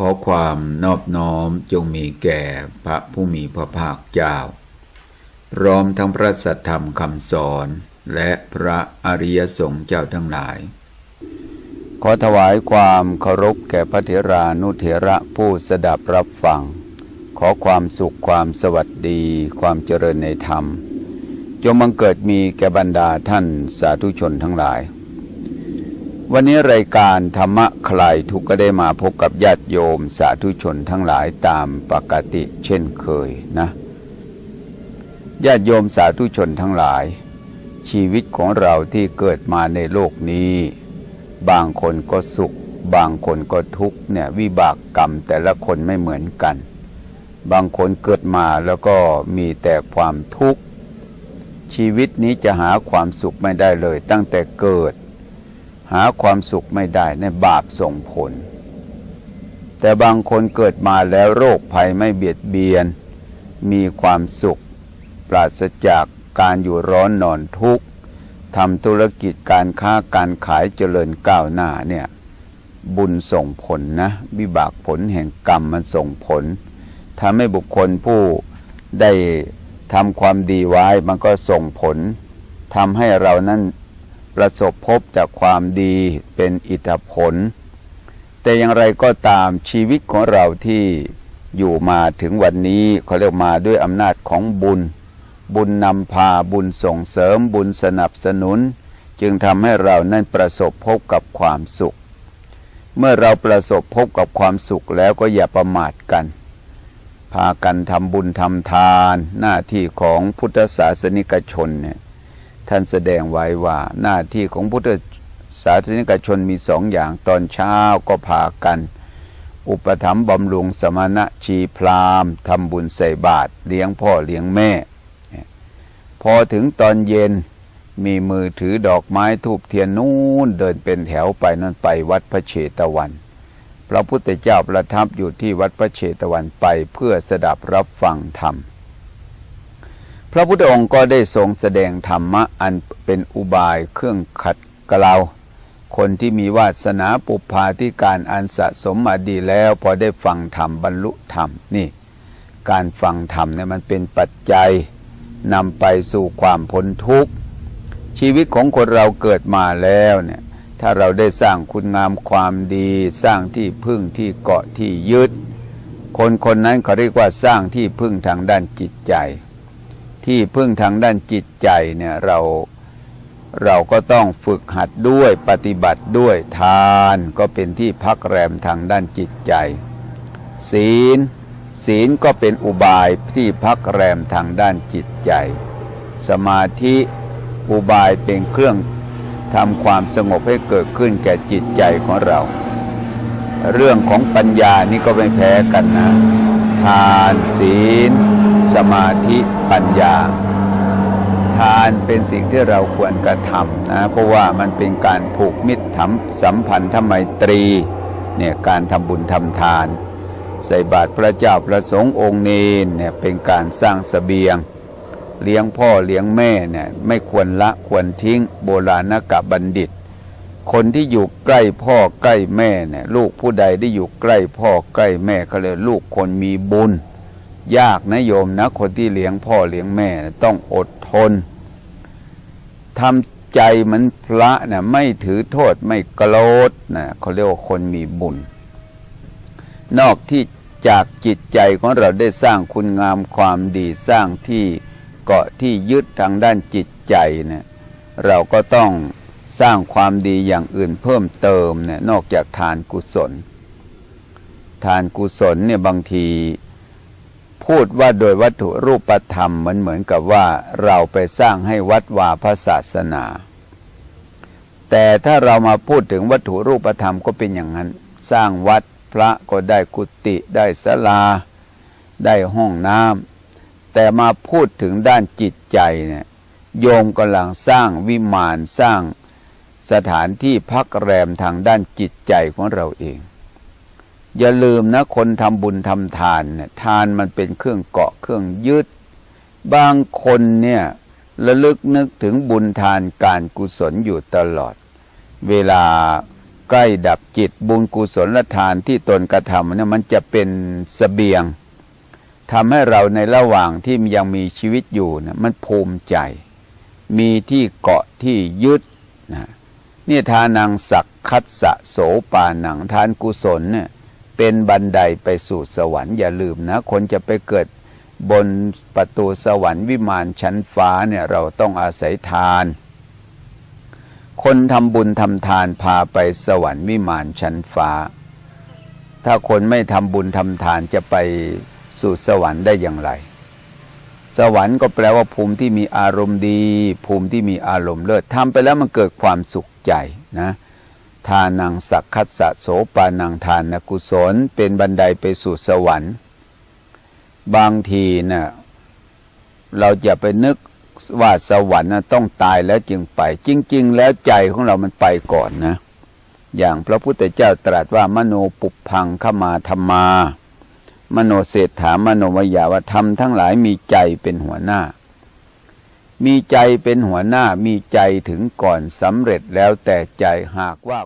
ขอความนอบน้อมจงมีแก่พระผู้มีพระภาคเจ้า พร้อมทั้งพระสัทธรรมคำสอนและพระอริยสงฆ์เจ้าทั้งหลาย ขอถวายความเคารพแก่พระเถรานุเถระผู้สดับรับฟัง ขอความสุขความสวัสดี ความเจริญในธรรม จงบังเกิดมีแก่บรรดาท่านสาธุชนทั้งหลาย วันนี้รายการธรรมะคลายทุกข์ก็ได้มาพบกับญาติโยมสาธุชนทั้งหลายตามปกติเช่นเคยนะญาติโยมสาธุชนทั้งหลาย ชีวิตของเราที่เกิดมาในโลกนี้ บางคนก็สุข บางคนก็ทุกข์เนี่ยวิบากกรรมแต่ละคนไม่เหมือนกัน บางคนเกิดมาแล้วก็มีแต่ความทุกข์ชีวิตนี้จะหาความสุขไม่ได้เลยตั้งแต่เกิด หาความสุขไม่ได้ในบาปส่งผล แต่บางคนเกิดมาแล้วโรคภัยไม่เบียดเบียน มีความสุข ปราศจากการอยู่ร้อนนอนทุกข์ทำธุรกิจการค้าการขายเจริญก้าวหน้าเนี่ยบุญส่งผลนะวิบากผลแห่งกรรมมันส่งผลทำให้บุคคลผู้ได้ทำความดีไว้มันก็ส่งผลทำให้เรานั้น ประสบพบจากความดีเป็นอิทธผล แต่อย่างไรก็ตามชีวิตของเราที่อยู่มาถึงวันนี้เขาเรียกมาด้วยอำนาจของบุญ บุญนำพาบุญส่งเสริมบุญสนับสนุน จึงทำให้เรานั้นประสบพบกับความสุข เมื่อเราประสบพบกับความสุขแล้วก็อย่าประมาทกัน พากันทำบุญทำทาน หน้าที่ของพุทธศาสนิกชนเนี่ย ท่านแสดงไว้ว่าหน้าที่ของพุทธศาสนิกชนมีสองอย่างตอนเช้าก็พากัน อุปถัมภ์บำรุงสมณะชีพรามทำบุญใส่บาตรเลี้ยงพ่อเลี้ยงแม่ พอถึงตอนเย็นมีมือถือดอกไม้ทูบเทียนนู้นเดินเป็นแถวไปนั่นไปวัดพระเชตวัน พระพุทธเจ้าประทับอยู่ที่วัดพระเชตวันไปเพื่อสดับรับฟังธรรม พระพุทธองค์ก็ได้ทรงแสดงธรรมะอันเป็นอุบายเครื่องขัดเกลาคนที่มีวาสนาปุพาที่การอันสะสมมาดีแล้วพอได้ฟังธรรมบรรลุธรรมนี่ การฟังธรรมเนี่ยมันเป็นปัจจัยนำไปสู่ความพ้นทุกข์ ชีวิตของคนเราเกิดมาแล้วเนี่ยถ้าเราได้สร้างคุณงามความดีสร้างที่พึ่งที่เกาะที่ยึด คนคนนั้นเขาเรียกว่าสร้างที่พึ่งทางด้านจิตใจ ที่พึ่งทางด้านจิตใจเนี่ยเราเราก็ต้องฝึกหัดด้วยปฏิบัติด้วยทานก็เป็นที่พักแรมทางด้านจิตใจ ศีล ศีลก็เป็นอุบายที่พักแรมทางด้านจิตใจ สมาธิอุบายเป็นเครื่องทำความสงบให้เกิดขึ้นแก่จิตใจของเรา เรื่องของปัญญานี่ก็ไม่แพ้กันนะ ทานศีล สมาธิปัญญา ทานเป็นสิ่งที่เราควรกระทำนะเพราะว่ามันเป็นการผูกมิตรทำสัมพันธไมตรีเนี่ยการทำบุญทำทาน ใส่บาตรพระเจ้าประสงค์องค์เนนเนี่ยเป็นการสร้างสเสบียง เลี้ยงพ่อเลี้ยงแม่เนี่ยไม่ควรละควรทิ้งโบราณกบัณฑิต คนที่อยู่ใกล้พ่อใกล้แม่เนี่ยลูกผู้ใดได้อยู่ใกล้พ่อใกล้แม่เขาเลยลูกคนมีบุญ ยากนะโยมนะ คนที่เลี้ยงพ่อเลี้ยงแม่ต้องอดทนทำใจมือนพระนะไม่ถือโทษไม่โกรธนะเขาเรียกว่าคนมีบุญ นอกที่จากจิตใจของเราได้สร้างคุณงามความดีสร้างที่เกาะที่ยึดทางด้านจิตใจเนะี่ยเราก็ต้องสร้างความดีอย่างอื่นเพิ่มเติมเนี่ยนอกจากทานกุศล ทานกุศลเนี่ยบางที พูดว่าโดยวัตถุรูปธรรมเหมันเหมือนกับว่าเราไปสร้างให้วัดวาพระศาสนา แต่ถ้าเรามาพูดถึงวัตถุรูปธรรมก็เป็นอย่างนั้น สร้างวัดพระก็ได้กุฏิได้ศาลา ได้ห้องน้ำแต่มาพูดถึงด้านจิตใจเนี่ยโยมกำลังสร้างวิมานสร้างสถานที่พักแรมทางด้านจิตใจของเราเอง อย่าลืมนะคนทำบุญทำทานเนี่ยทานมันเป็นเครื่องเกาะเครื่องยึด บางคนเนี่ยระลึกนึกถึงบุญทานการกุศลอยู่ตลอด เวลาใกล้ดับจิตบุญกุศลทานที่ตนกระทำเนี่ยมันจะเป็นสเสบียงทำให้เราในระหว่างที่ยังมีชีวิตอยู่เนี่ยมันภูมิใจ มีที่เกาะที่ยึดนะนี่ทานังสักคัสสะโสปานังทานกุศลเนี่ย เป็นบันไดไปสู่สวรรค์อย่าลืมนะ คนจะไปเกิดบนประตูสวรรค์วิมานชั้นฟ้าเนี่ยเราต้องอาศัยทาน คนทำบุญทำทานพาไปสวรรค์วิมานชั้นฟ้า ถ้าคนไม่ทำบุญทำทานจะไปสู่สวรรค์ได้อย่างไร สวรรค์ก็แปลว่าภูมิที่มีอารมณ์ดี ภูมิที่มีอารมณ์เลิศทำไปแล้วมันเกิดความสุขใจนะ ทานังสักคัสสะโสปานังทานนกุศล เป็นบันไดไปสู่สวรรค์ บางทีนะ่ะเราจะไปนึกว่าสวรรค์นะต้องตายแล้วจึงไป จริง ๆ แล้วใจของเรามันไปก่อนนะ อย่างพระพุทธเจ้าตรัสว่ามโนปุพังขมาธรรมา มโนเศรษฐามโนวยาวธรรมทั้งหลายมีใจเป็นหัวหน้า มีใจเป็นหัวหน้ามีใจถึงก่อนสำเร็จแล้วแต่ใจหากว่า